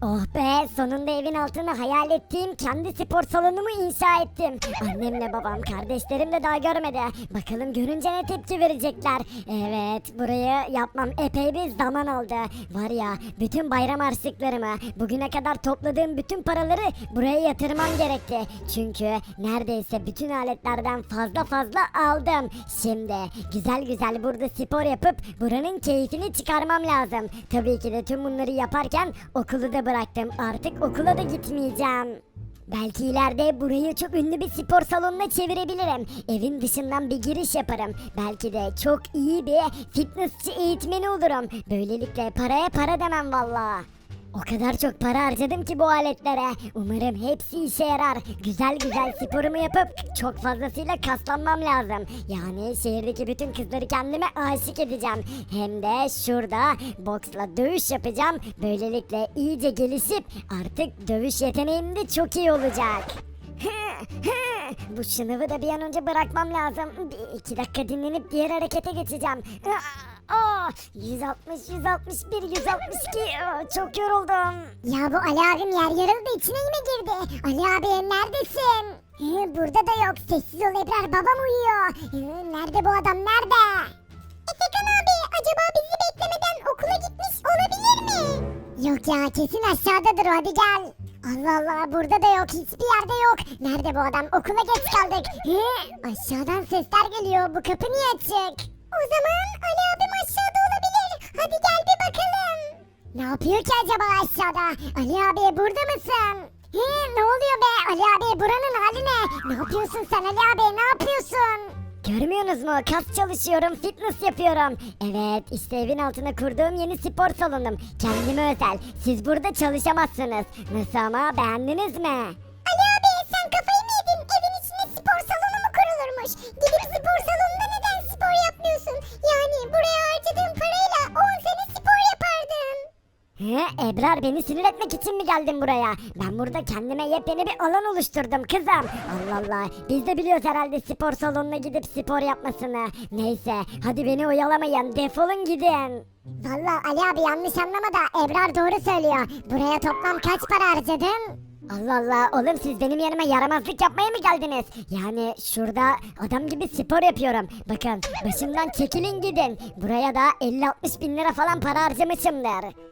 Oh be sonunda evin altına hayal ettiğim kendi spor salonumu inşa ettim. Annemle babam kardeşlerim de daha görmedi. Bakalım görünce ne tepki verecekler. Evet burayı yapmam epey bir zaman aldı. Var ya bütün bayram harçlıklarımı bugüne kadar topladığım bütün paraları buraya yatırmam gerekti. Çünkü neredeyse bütün aletlerden fazla fazla aldım. Şimdi güzel güzel burada spor yapıp buranın keyfini çıkarmam lazım. Tabii ki de tüm bunları yaparken okulu da bıraktım. Artık okula da gitmeyeceğim. Belki ileride burayı çok ünlü bir spor salonuna çevirebilirim. Evin dışından bir giriş yaparım. Belki de çok iyi bir fitnessçi eğitmeni olurum. Böylelikle paraya para demem valla. O kadar çok para harcadım ki bu aletlere. Umarım hepsi işe yarar. Güzel güzel sporumu yapıp çok fazlasıyla kaslanmam lazım. Yani şehirdeki bütün kızları kendime aşık edeceğim. Hem de şurada boksla dövüş yapacağım. Böylelikle iyice gelişip artık dövüş yeteneğim de çok iyi olacak. Bu sınavı da bir an önce bırakmam lazım. Bir iki dakika dinlenip diğer harekete geçeceğim. Aa, 160, 161, 162. Aa, Çok yoruldum. Ya bu Ali abim yer yarıldı içine mi girdi? Ali abi neredesin? Hı, burada da yok. Sessiz ol Ebrar babam uyuyor. Hı, nerede bu adam nerede? Efekan abi acaba bizi beklemeden okula gitmiş olabilir mi? Yok ya kesin aşağıdadır hadi gel. Allah Allah burada da yok hiçbir yerde yok. Nerede bu adam okula geç kaldık. Hı, aşağıdan sesler geliyor bu kapı niye açık? O zaman yapıyor ki acaba aşağıda? Ali abi burada mısın? He, ne oluyor be Ali abi buranın hali ne? Ne yapıyorsun sen Ali abi ne yapıyorsun? Görmüyorsunuz mu? Kas çalışıyorum, fitness yapıyorum. Evet, işte evin altına kurduğum yeni spor salonum. Kendime özel. Siz burada çalışamazsınız. Nasıl ama beğendiniz mi? He, Ebrar beni sinir etmek için mi geldin buraya? Ben burada kendime yepyeni bir alan oluşturdum kızım. Allah Allah. Biz de biliyoruz herhalde spor salonuna gidip spor yapmasını. Neyse, hadi beni oyalamayın. Defolun gidin. Valla Ali abi yanlış anlama da Ebrar doğru söylüyor. Buraya toplam kaç para harcadın? Allah Allah oğlum siz benim yanıma yaramazlık yapmaya mı geldiniz? Yani şurada adam gibi spor yapıyorum. Bakın başımdan çekilin gidin. Buraya da 50-60 bin lira falan para harcamışımdır.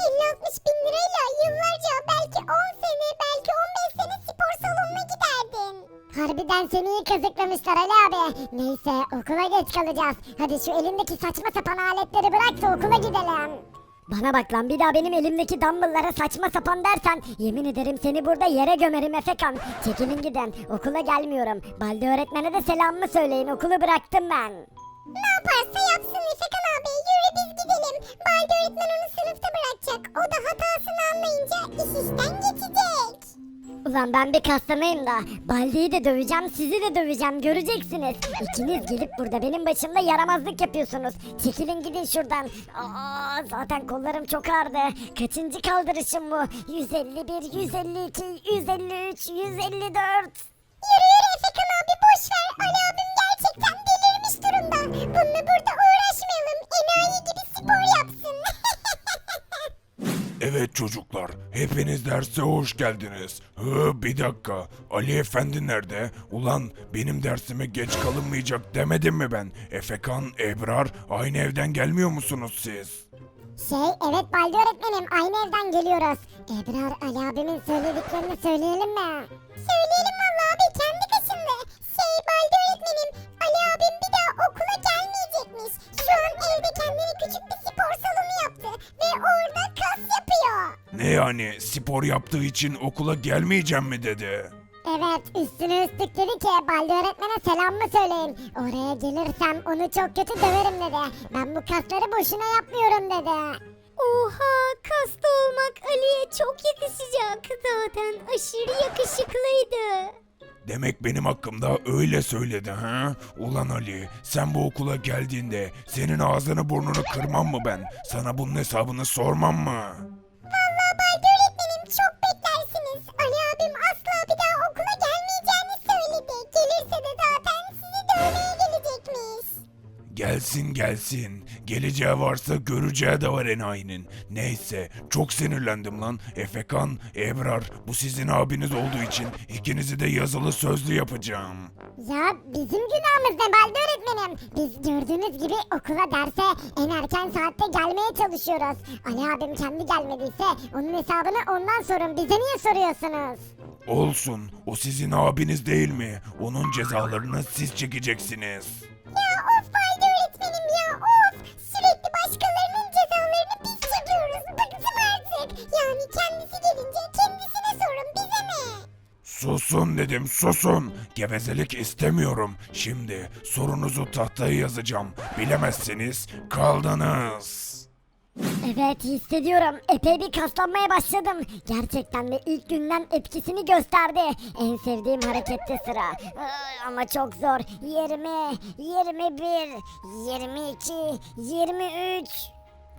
50-60 bin lirayla yıllarca belki 10 sene belki 15 sene spor salonuna giderdin. Harbiden seni iyi kazıklamışlar Ali abi. Neyse okula geç kalacağız. Hadi şu elindeki saçma sapan aletleri bırak da okula gidelim. Bana bak lan bir daha benim elimdeki dumbbelllara saçma sapan dersen yemin ederim seni burada yere gömerim Efekan. Çekilin gidin okula gelmiyorum. Balde öğretmene de selamımı söyleyin okulu bıraktım ben. Ne yaparsa yapsın İfekan abi yürü biz gidelim. Balde öğretmen onu sınıfta bırakacak. O da hatasını anlayınca iş işten geçecek. Ulan ben bir kaslanayım da Baldi'yi de döveceğim sizi de döveceğim göreceksiniz. İkiniz gelip burada benim başımda yaramazlık yapıyorsunuz. Çekilin gidin şuradan. Aa, zaten kollarım çok ağrıdı. Kaçıncı kaldırışım bu? 151, 152, 153, 154. çocuklar, hepiniz derse hoş geldiniz. Hı, bir dakika, Ali Efendi nerede? Ulan benim dersime geç kalınmayacak demedim mi ben? Efekan, Ebrar, aynı evden gelmiyor musunuz siz? şey evet Balde öğretmenim aynı evden geliyoruz. Ebrar Ali abimin söylediklerini söyleyelim mi? Söyleyelim valla abi kendi kaşındı. Şey Balde öğretmenim Ali abim bir daha okula gelmeyecekmiş. Şu an evde kendine küçük bir spor salonu yaptı. Ve orada. Ne yani, spor yaptığı için okula gelmeyeceğim mi dedi? Evet üstüne üstlük dedi ki Balde öğretmene selam mı söyleyin. Oraya gelirsem onu çok kötü döverim dedi. Ben bu kasları boşuna yapmıyorum dedi. Oha kasta olmak Ali'ye çok yakışacak. Zaten aşırı yakışıklıydı. Demek benim hakkımda öyle söyledi ha? Ulan Ali, sen bu okula geldiğinde senin ağzını burnunu kırmam mı ben? Sana bunun hesabını sormam mı? Gelsin gelsin. Geleceği varsa göreceği de var enayinin. Neyse çok sinirlendim lan. Efekan, Ebrar bu sizin abiniz olduğu için ikinizi de yazılı sözlü yapacağım. Ya bizim günahımız ne Baldi öğretmenim? Biz gördüğünüz gibi okula derse en erken saatte gelmeye çalışıyoruz. Ali abim kendi gelmediyse onun hesabını ondan sorun. Bize niye soruyorsunuz? Olsun o sizin abiniz değil mi? Onun cezalarını siz çekeceksiniz. Ya Susun dedim susun. Gevezelik istemiyorum. Şimdi sorunuzu tahtaya yazacağım. Bilemezseniz kaldınız. Evet hissediyorum. Epey bir kaslanmaya başladım. Gerçekten de ilk günden etkisini gösterdi. En sevdiğim harekette sıra. Ama çok zor. 20, 21, 22, 23.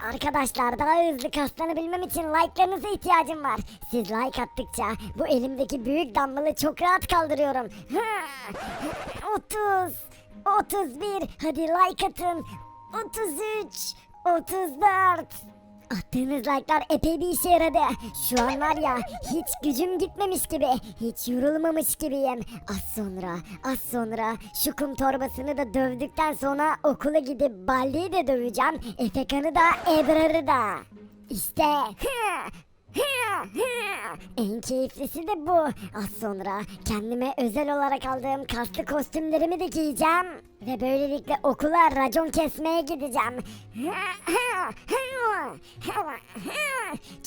Arkadaşlar daha hızlı kaslanabilmem için like'larınıza ihtiyacım var. Siz like attıkça bu elimdeki büyük dumbbell'ı çok rahat kaldırıyorum. Hı, 30, 31, hadi like atın. 33, 34. Attığınız like'lar epey bir işe yaradı. Şu an var ya hiç gücüm gitmemiş gibi, hiç yorulmamış gibiyim. Az sonra, az sonra şu kum torbasını da dövdükten sonra okula gidip Baldi'yi de döveceğim. Efekan'ı da, Ebrar'ı da. İşte en keyiflisi de bu. Az sonra kendime özel olarak aldığım kaslı kostümlerimi de giyeceğim. Ve böylelikle okula racon kesmeye gideceğim.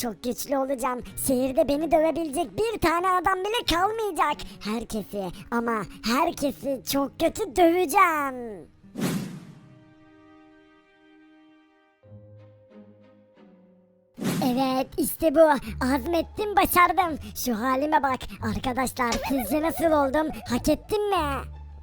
Çok güçlü olacağım. Şehirde beni dövebilecek bir tane adam bile kalmayacak. Herkesi ama herkesi çok kötü döveceğim. Evet işte bu. Azmettim başardım. Şu halime bak. Arkadaşlar sizce nasıl oldum? Hak ettim mi?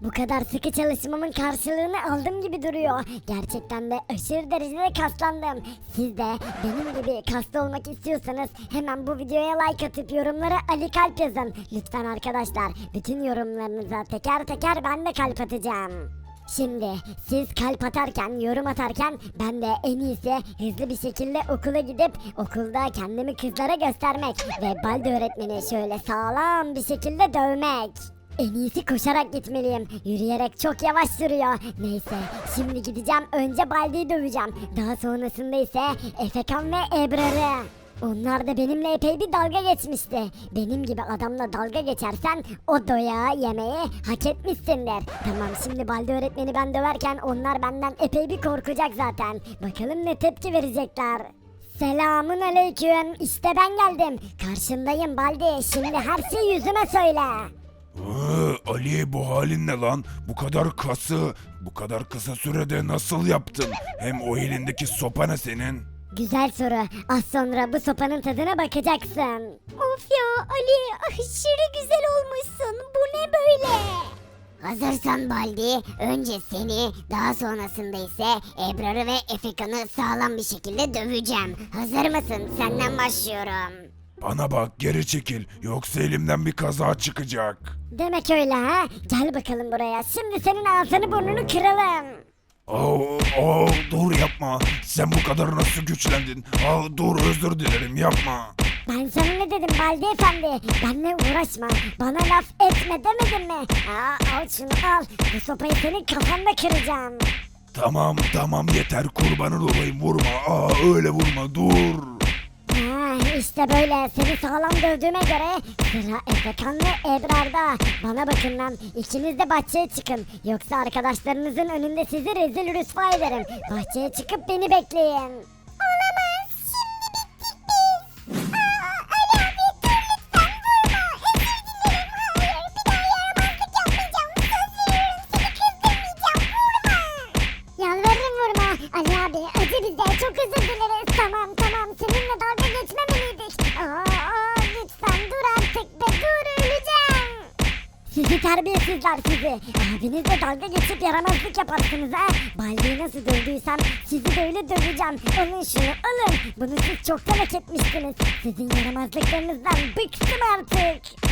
Bu kadar sıkı çalışmamın karşılığını aldım gibi duruyor. Gerçekten de aşırı derecede kaslandım. Siz de benim gibi kaslı olmak istiyorsanız hemen bu videoya like atıp yorumlara Ali Kalp yazın. Lütfen arkadaşlar bütün yorumlarınıza teker teker ben de kalp atacağım. Şimdi siz kalp atarken, yorum atarken ben de en iyisi hızlı bir şekilde okula gidip okulda kendimi kızlara göstermek ve Baldi öğretmeni şöyle sağlam bir şekilde dövmek. En iyisi koşarak gitmeliyim. Yürüyerek çok yavaş sürüyor. Neyse şimdi gideceğim önce Baldi'yi döveceğim. Daha sonrasında ise Efekan ve Ebrar'ı. Onlar da benimle epey bir dalga geçmişti. Benim gibi adamla dalga geçersen o doya yemeği hak etmişsindir. Tamam şimdi Baldi öğretmeni ben döverken onlar benden epey bir korkacak zaten. Bakalım ne tepki verecekler. Selamun aleyküm. İşte ben geldim. Karşındayım Baldi. Şimdi her şeyi yüzüme söyle. Ali bu halin ne lan? Bu kadar kası, bu kadar kısa sürede nasıl yaptın? Hem o elindeki sopa ne senin? Güzel soru. Az sonra bu sopanın tadına bakacaksın. Of ya Ali aşırı güzel olmuşsun. Bu ne böyle? Hazırsan Baldi, önce seni, daha sonrasında ise Ebrar'ı ve Efekan'ı sağlam bir şekilde döveceğim. Hazır mısın? Senden başlıyorum. Bana bak geri çekil yoksa elimden bir kaza çıkacak. Demek öyle ha? Gel bakalım buraya. Şimdi senin ağzını burnunu kıralım. Oo, oo, dur yapma. Sen bu kadar nasıl güçlendin? Aa, dur özür dilerim yapma. Ben sana ne dedim Baldi Efendi? Benle uğraşma. Bana laf etme demedim mi? Aa, al şunu al. Bu sopayı senin kafanda kıracağım. Tamam tamam yeter kurbanın olayım vurma. Aa öyle vurma dur. Ha, işte böyle seni sağlam dövdüğüme göre sıra Efekan ve Ebrar'da. Bana bakın lan ikiniz de bahçeye çıkın. Yoksa arkadaşlarınızın önünde sizi rezil rüsva ederim. Bahçeye çıkıp beni bekleyin. Sizi terbiyesizler sizi. Abinizle dalga geçip yaramazlık yaparsınız ha. Baldi'yi nasıl dövdüysem sizi böyle döveceğim. Alın şunu alın. Bunu siz çoktan hak etmiştiniz. Sizin yaramazlıklarınızdan bıktım artık.